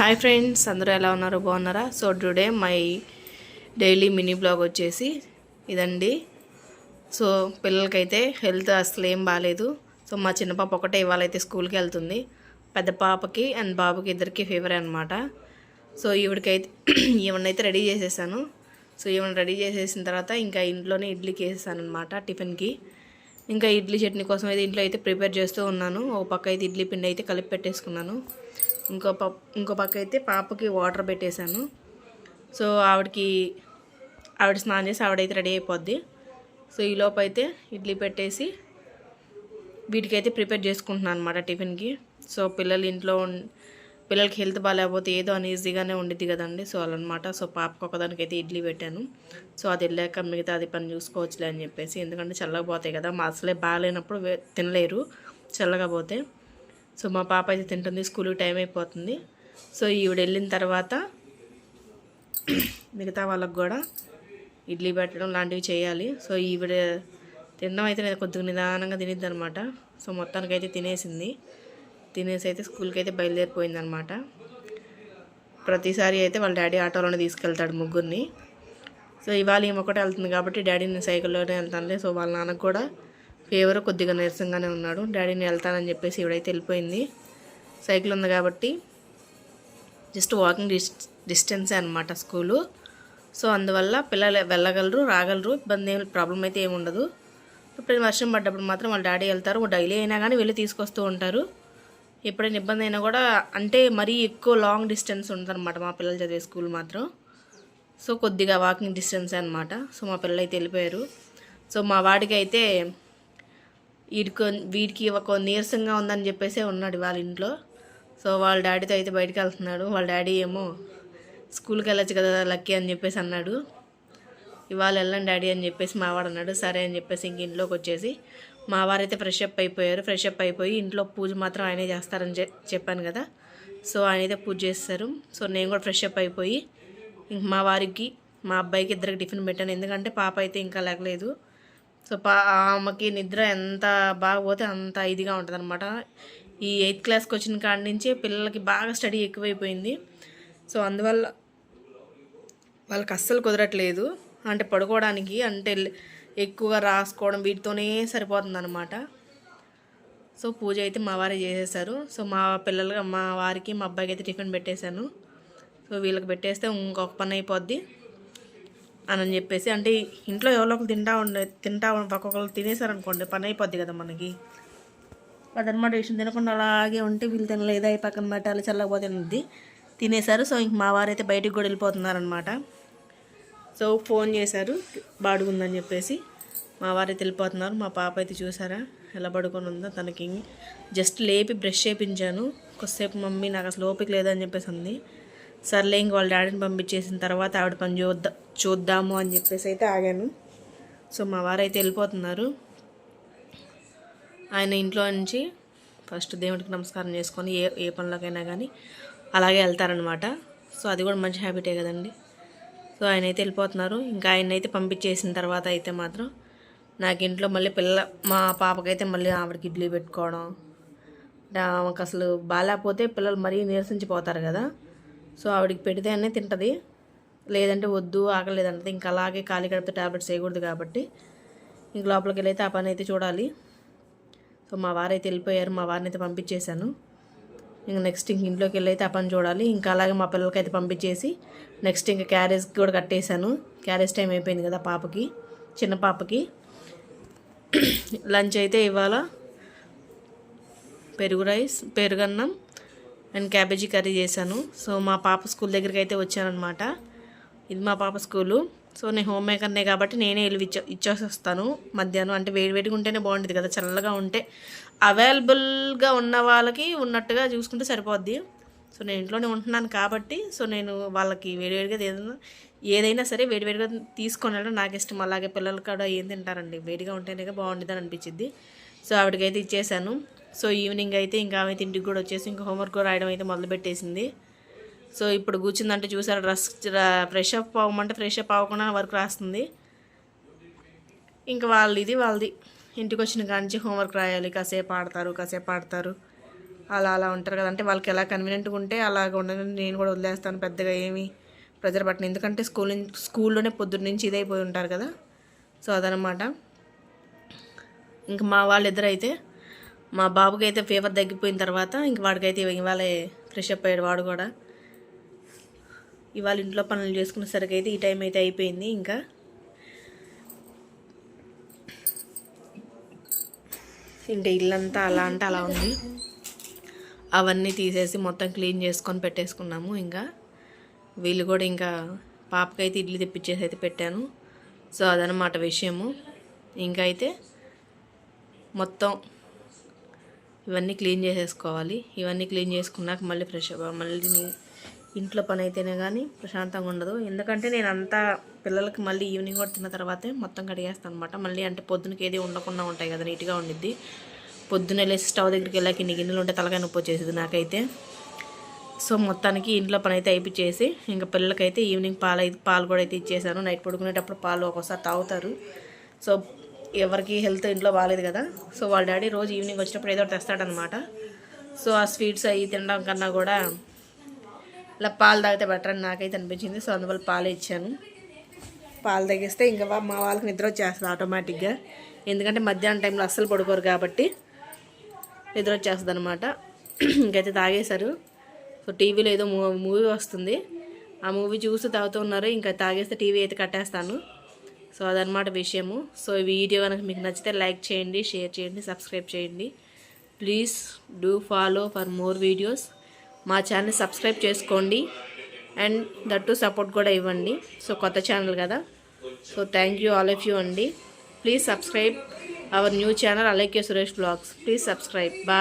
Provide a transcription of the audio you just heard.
Hi friends అందరూ ఎలా ఉన్నారు? బాగున్నారా? So today my daily mini blog వచ్చేసి ఇదండి. సో పిల్లలకైతే హెల్త్ అసలు ఏం బాగాలేదు సో మా చిన్న పాప ఒకటే ఇవాళ అయితే స్కూల్కి వెళ్తుంది. పెద్ద పాపకి అండ్ బాబుకి ఇద్దరికి ఫీవర్ అనమాట సో ఈవిడికైతే ఈవెనైతే రెడీ చేసేసాను. సో ఈవెన్ రెడీ చేసేసిన తర్వాత ఇంకా ఇంట్లోనే ఇడ్లీకి వేసేసాను అనమాట టిఫిన్కి. ఇంకా ఇడ్లీ చట్నీ కోసం అయితే ఇంట్లో అయితే ప్రిపేర్ చేస్తూ ఉన్నాను. ఒక పక్క అయితే ఇడ్లీ పిండి అయితే కలిపి పెట్టేసుకున్నాను. ఇంకో పప్ ఇంకో పక్క అయితే పాపకి వాటర్ పెట్టేశాను. సో ఆవిడకి ఆవిడ స్నానం చేసి ఆవిడైతే రెడీ అయిపోద్ది. సో ఈ లోపైతే అయితే ఇడ్లీ పెట్టేసి వీటికైతే ప్రిపేర్ చేసుకుంటున్నాను అనమాట టిఫిన్కి. సో పిల్లలు ఇంట్లో పిల్లలకి హెల్త్ బాగాలేకపోతే ఏదో ఈజీగానే ఉండిద్ది కదండి. సో అలా అనమాట సో పాపకు ఒకదానికి అయితే ఇడ్లీ పెట్టాను. సో అది వెళ్ళాక మిగతా అది పని చూసుకోవచ్చులే అని చెప్పేసి. ఎందుకంటే చల్లగా పోతాయి కదా. మా అసలే బాగాలేనప్పుడు తినలేరు. చల్లగా పోతే. సో మా పాప అయితే తింటుంది స్కూల్కి టైం అయిపోతుంది. సో ఈవిడ వెళ్ళిన తర్వాత మిగతా వాళ్ళకు కూడా ఇడ్లీ పెట్టడం లాంటివి చేయాలి. సో ఈవిడ తినడం అయితే నేను కొద్దిగా నిదానంగా తినిద్ది అనమాట సో మొత్తానికి అయితే తినేసింది. తినేసి అయితే స్కూల్కి అయితే బయలుదేరిపోయిందనమాట ప్రతిసారి అయితే వాళ్ళ డాడీ ఆటోలోనే తీసుకెళ్తాడు ముగ్గురిని. సో ఇవాళ ఈమె ఒకటే వెళ్తుంది కాబట్టి డాడీని సైకిల్లోనే వెళ్తానులే. సో వాళ్ళ నాన్నకు కూడా ఫీవర్ కొద్దిగా నీరసంగానే ఉన్నాడు. డాడీని వెళ్తానని చెప్పేసి ఇవిడైతే వెళ్ళిపోయింది. సైకిల్ ఉంది కాబట్టి జస్ట్ వాకింగ్ డిస్ డిస్టెన్సే అనమాట స్కూలు. సో అందువల్ల పిల్లలు వెళ్ళగలరు రాగలరు ఇబ్బంది ఏమి ప్రాబ్లం అయితే ఏమి ఉండదు. ఇప్పుడు వర్షం పడ్డప్పుడు మాత్రం వాళ్ళ డాడీ వెళ్తారు. డైలీ అయినా కానీ వెళ్ళి తీసుకొస్తూ ఉంటారు. ఎప్పుడైనా ఇబ్బంది అయినా కూడా అంటే మరీ ఎక్కువ లాంగ్ డిస్టెన్స్ ఉంటుందన్నమాట మా పిల్లలు చదివే స్కూల్ మాత్రం. సో కొద్దిగా వాకింగ్ డిస్టెన్స్ అనమాట సో మా పిల్లలు అయితే వెళ్ళిపోయారు. సో మా వాడికి అయితే వీడికి వీడికి ఒక నీరసంగా ఉందని చెప్పేసి ఉన్నాడు వాళ్ళ ఇంట్లో. సో వాళ్ళ డాడీతో అయితే బయటకు వెళ్తున్నాడు. వాళ్ళ డాడీ ఏమో స్కూల్కి వెళ్ళొచ్చు కదా లక్కీ అని చెప్పేసి అన్నాడు. ఇవాళ వెళ్ళండి డాడీ అని చెప్పేసి మావాడు అన్నాడు. సరే అని చెప్పేసి ఇంక ఇంట్లోకి వచ్చేసి మా వారైతే ఫ్రెష్ అప్ అయిపోయారు. ఫ్రెష్ అప్ అయిపోయి ఇంట్లో పూజ మాత్రం ఆయనే చేస్తారని చె- చెప్పాను కదా. సో ఆయన అయితే పూజ చేస్తారు. సో నేను కూడా ఫ్రెష్ అప్ అయిపోయి ఇంక మా వారికి మా అబ్బాయికి ఇద్దరికి టిఫిన్ పెట్టాను. ఎందుకంటే పాప అయితే ఇంకా లేకలేదు. సో పా ఆమెకి నిద్ర ఎంత బాగా పోతే అంత ఇదిగా ఉంటుంది అనమాట ఈ ఎయిత్ క్లాస్కి వచ్చిన కాడి నుంచి పిల్లలకి బాగా స్టడీ ఎక్కువైపోయింది. సో అందువల్ల వాళ్ళకి అస్సలు కుదరట్లేదు. అంటే పడుకోవడానికి అంటే ఎక్కువగా రాసుకోవడం వీటితోనే సరిపోతుందన్నమాట. సో పూజ అయితే మా వారే చేసేసారు. సో మా పిల్లలు మా వారికి మా అబ్బాయికి అయితే టిఫిన్ పెట్టేశాను. సో వీళ్ళకి పెట్టేస్తే ఇంకొక పని అయిపోద్ది. అని చెప్పేసి అంటే ఇంట్లో ఎవరో ఒకరు తింటా ఉండే తింటా ఒక్కొక్కరు తినేసారనుకోండి పని అయిపోద్ది కదా మనకి. అదనమాట విషయం. తినకుండా అలాగే ఉంటే వీళ్ళు తినలేదు అయి పక్కన పెట్టాలి చల్లకపోతే ఉంది తినేశారు సో ఇంక మా వారైతే బయటికి కూడా వెళ్ళిపోతున్నారనమాట. సో ఫోన్ చేశారు. బాడుగుందని చెప్పేసి మా వారైతే వెళ్ళిపోతున్నారు. మా పాప అయితే చూసారా? ఎలా పడుకొని ఉందో. తనకి జస్ట్ లేపి బ్రష్ చేయించాను కొద్దిసేపు మమ్మీ నాకు అసలు ఓపిక లేదని చెప్పేసి ఉంది సర్లే ఇంక వాళ్ళ డాడీని పంపించేసిన తర్వాత ఆవిడ పని చూద్దా చూద్దాము అని చెప్పేసి అయితే ఆగాను. సో మా వారైతే వెళ్ళిపోతున్నారు. ఆయన ఇంట్లో నుంచి ఫస్ట్ దేవుడికి నమస్కారం చేసుకొని ఏ ఏ పనులకైనా కానీ అలాగే వెళ్తారనమాట సో అది కూడా మంచి హ్యాబిటే కదండి. సో ఆయన అయితే వెళ్ళిపోతున్నారు. ఇంకా ఆయన అయితే పంపించేసిన తర్వాత అయితే మాత్రం నాకు ఇంట్లో మళ్ళీ పిల్ల మా పాపకైతే మళ్ళీ ఆవిడకి ఇడ్లీ పెట్టుకోవడం అసలు బాగాలేకపోతే పిల్లలు మరీ నీరసించిపోతారు కదా. సో ఆవిడకి పెడితే అన్నీ తింటుంది. లేదంటే వద్దు ఆగలేదంటే ఇంకా అలాగే ఖాళీ కడితే టాబ్లెట్స్ వేయకూడదు కాబట్టి ఇంక లోపలికి వెళ్ళైతే ఆ పని అయితే చూడాలి. సో మా వారైతే వెళ్ళిపోయారు. మా వారిని అయితే పంపించేశాను. ఇంకా నెక్స్ట్ ఇంక ఇంట్లోకి వెళ్ళైతే ఆ పని చూడాలి. ఇంకా అలాగే మా పిల్లలకి అయితే పంపించేసి నెక్స్ట్ ఇంకా క్యారేజ్కి కూడా కట్టేశాను. క్యారేజ్ టైం అయిపోయింది కదా పాపకి చిన్న పాపకి. లంచ్ అయితే ఇవాళ పెరుగు రైస్ పెరుగన్నం అండ్ క్యాబేజీ కర్రీ చేశాను. సో మా పాప స్కూల్ దగ్గరికి అయితే వచ్చానమాట ఇది మా పాప స్కూలు. సో నేను హోమ్ మేకర్నే కాబట్టి నేనే వెళ్ళి ఇచ్చ ఇచ్చేసి వస్తాను మధ్యాహ్నం. అంటే వేడి వేడిగా ఉంటేనే బాగుంటుంది కదా చల్లగా ఉంటే. అవైలబుల్గా ఉన్న వాళ్ళకి ఉన్నట్టుగా చూసుకుంటే సరిపోద్ది. సో నేను ఇంట్లోనే ఉంటున్నాను కాబట్టి సో నేను వాళ్ళకి వేడివేడిగా ఏదైనా ఏదైనా సరే వేడివేడిగా తీసుకొని వెళ్ళడం నాకు ఇష్టం. అలాగే పిల్లలు కూడా ఏం తింటారండి? వేడిగా ఉంటేనే బాగుంటుంది అని అనిపించింది సో ఆవిడకైతే ఇచ్చేసాను. సో ఈవినింగ్ అయితే ఇంకా ఆమె ఇంటికి కూడా వచ్చేసి ఇంకా హోంవర్క్ కూడా రాయడం అయితే మొదలుపెట్టేసింది సో ఇప్పుడు కూర్చుందంటే చూసారా డ్రెస్ ఫ్రెష్ అప్ అవ్వమంటే ఫ్రెష్ అప్ అవ్వకుండా వర్క్ రాస్తుంది. ఇంకా వాళ్ళది ఇది వాళ్ళది. ఇంటికి వచ్చిన కానించి హోంవర్క్ రాయాలి కాసేపు ఆడతారు కాసేపు ఆడతారు. అలా అలా ఉంటారు కదా. అంటే వాళ్ళకి ఎలా కన్వీనియంట్గా ఉంటే అలాగ ఉండని నేను కూడా వదిలేస్తాను పెద్దగా ఏమి ప్రెజర్ పట్టను. ఎందుకంటే స్కూల్ నుంచి స్కూల్లోనే పొద్దున్న నుంచి ఇదైపోయి ఉంటారు కదా. సో అదనమాట. ఇంకా మా వాళ్ళిద్దరైతే మా బాబుకి అయితే ఫీవర్ తగ్గిపోయిన తర్వాత ఇంక వాడికైతే ఇవాళ ఫ్రెష్ అప్ అయ్యాడు వాడు కూడా. ఇవాళ ఇంట్లో పనులు చేసుకునేసరికి అయితే ఈ టైం అయితే అయిపోయింది ఇంకా. ఇంకా ఇల్లంతా అలా అంటే అలా ఉంది. అవన్నీ తీసేసి మొత్తం క్లీన్ చేసుకొని పెట్టేసుకున్నాము ఇంకా. వీళ్ళు కూడా ఇంకా పాపకైతే ఇడ్లీ తెప్పించేసి అయితే పెట్టాను. సో అదనమాట విషయము. ఇంకా అయితే మొత్తం ఇవన్నీ క్లీన్ చేసేసుకోవాలి. ఇవన్నీ క్లీన్ చేసుకున్నాక మళ్ళీ ఫ్రెష్ అవ్వ మళ్ళీ ఇంట్లో పని అయితేనే కానీ ప్రశాంతంగా ఉండదు. ఎందుకంటే నేను అంతా పిల్లలకి మళ్ళీ ఈవినింగ్ కూడా తిన్న తర్వాతే మొత్తం కడిగేస్తాను అనమాట మళ్ళీ అంటే పొద్దునకి ఏది ఉండకుండా ఉంటాయి కదా నీట్గా ఉండిద్ది. పొద్దున్నే లేచి స్టవ్ దగ్గరికి వెళ్ళాక ఇన్ని గిన్నెలు ఉంటే తలకాయ నొప్పి వచ్చేసింది నాకైతే. సో మొత్తానికి ఇంట్లో పని అయితే అయిపించేసి ఇంకా పిల్లలకైతే ఈవినింగ్ పాలు అయితే పాలు కూడా అయితే ఇచ్చేసాను. నైట్ పడుకునేటప్పుడు పాలు ఒక్కోసారి తాగుతారు. సో ఎవరికి హెల్త్ ఇంట్లో బాగాలేదు కదా. సో వాళ్ళ డాడీ రోజు ఈవినింగ్ వచ్చినప్పుడు ఏదో ఒకటి తెస్తాడనమాట. సో ఆ స్వీట్స్ అవి తినడం కన్నా కూడా ఇలా పాలు తాగితే బెటర్ అని నాకైతే అనిపించింది. సో అందువల్ల పాలు ఇచ్చాను. పాలు తగ్గిస్తే ఇంకా మా వాళ్ళకి నిద్ర వచ్చేస్తుంది ఆటోమేటిక్గా ఎందుకంటే మధ్యాహ్నం టైంలో అస్సలు పడుకోరు కాబట్టి నిద్ర వచ్చేస్తుంది అనమాట ఇంకైతే తాగేశారు. సో టీవీలో ఏదో మూవీ వస్తుంది. ఆ మూవీ చూస్తూ తాగుతూ ఉన్నారు. ఇంకా తాగేస్తే టీవీ అయితే కట్టేస్తాను. సో అదనమాట విషయము. సో ఈ వీడియో కనుక మీకు నచ్చితే లైక్ చేయండి షేర్ చేయండి సబ్స్క్రైబ్ చేయండి. Please do follow for more videos. మా ఛానల్ సబ్స్క్రైబ్ చేసుకోండి. అండ్ దట్టు సపోర్ట్ కూడా ఇవ్వండి. సో కొత్త ఛానల్ కదా. So thank you all of you అండి. Please subscribe our new channel Alaikya Suresh blogs. Please subscribe. Bye.